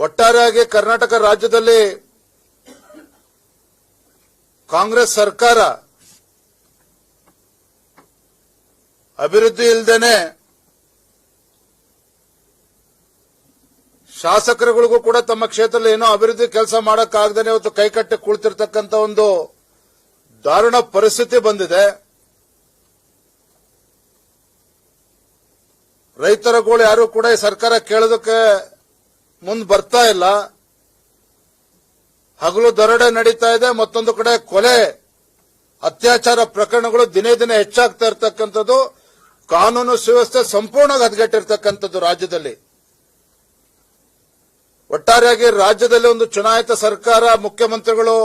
ಒಟ್ಟಾರೆಯಾಗಿ ಕರ್ನಾಟಕ ರಾಜ್ಯದಲ್ಲಿ ಕಾಂಗ್ರೆಸ್ ಸರ್ಕಾರ ಅಭಿವೃದ್ಧಿ ಇಲ್ಲದೇನೆ ಶಾಸಕರುಗಳಿಗೂ ಕೂಡ ತಮ್ಮ ಕ್ಷೇತ್ರದಲ್ಲಿ ಏನೋ ಅಭಿವೃದ್ಧಿ ಕೆಲಸ ಮಾಡಕ್ಕಾಗದೇನೆ ಇವತ್ತು ಕೈಕಟ್ಟಿ ಕುಳಿತಿರ್ತಕ್ಕಂಥ ಒಂದು ದಾರುಣ ಪರಿಸ್ಥಿತಿ ಬಂದಿದೆ. ರೈತರ ಗೋಳು ಯಾರು ಕೂಡ ಈ ಸರ್ಕಾರ ಕೇಳೋದಕ್ಕೆ ಮುಂದೆ ಬರ್ತಾ ಇಲ್ಲ. ಹಗಲು ದರೋಡೆ ನಡೀತಾ ಇದೆ, ಮತ್ತೊಂದು ಕಡೆ ಕೊಲೆ, ಅತ್ಯಾಚಾರ ಪ್ರಕರಣಗಳು ದಿನೇ ದಿನೇ ಹೆಚ್ಚಾಗ್ತಾ ಇರತಕ್ಕಂಥದ್ದು. ಕಾನೂನು ಸುವ್ಯವಸ್ಥೆ ಸಂಪೂರ್ಣ ಹದಗೆಟ್ಟಿರ್ತಕ್ಕಂಥದ್ದು ರಾಜ್ಯದಲ್ಲಿ. ಒಟ್ಟಾರೆಯಾಗಿ ರಾಜ್ಯದಲ್ಲಿ ಒಂದು ಚುನಾಯಿತ ಸರ್ಕಾರ, ಮುಖ್ಯಮಂತ್ರಿಗಳು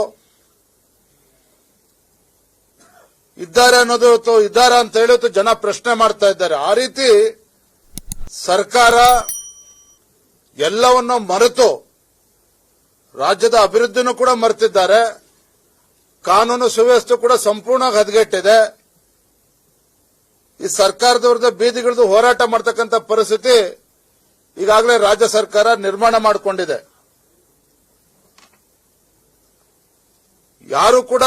ಇದ್ದಾರೆ ಅನ್ನೋದು ಇದ್ದಾರೆ ಇದ್ದಾರ ಅಂತ ಹೇಳಿ ಜನ ಪ್ರಶ್ನೆ ಮಾಡ್ತಾ ಇದ್ದಾರೆ. ಆ ರೀತಿ ಸರ್ಕಾರ ಎಲ್ಲವನ್ನ ಮರೆತು ರಾಜ್ಯದ ಅಭಿವೃದ್ಧಿನೂ ಕೂಡ ಮರೆತಿದ್ದಾರೆ. ಕಾನೂನು ಸುವ್ಯವಸ್ಥೆ ಕೂಡ ಸಂಪೂರ್ಣವಾಗಿ ಹದಗೆಟ್ಟಿದೆ. ಈ ಸರ್ಕಾರದ ವಿರುದ್ಧ ಬೀದಿಗಿಳಿದು ಹೋರಾಟ ಮಾಡತಕ್ಕಂತ ಪರಿಸ್ಥಿತಿ ಈಗಾಗಲೇ ರಾಜ್ಯ ಸರ್ಕಾರ ನಿರ್ಮಾಣ ಮಾಡಿಕೊಂಡಿದೆ. ಯಾರು ಕೂಡ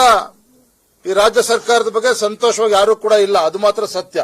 ಈ ರಾಜ್ಯ ಸರ್ಕಾರದ ಬಗ್ಗೆ ಸಂತೋಷವಾಗಿ ಯಾರು ಕೂಡ ಇಲ್ಲ. ಅದು ಮಾತ್ರ ಸತ್ಯ.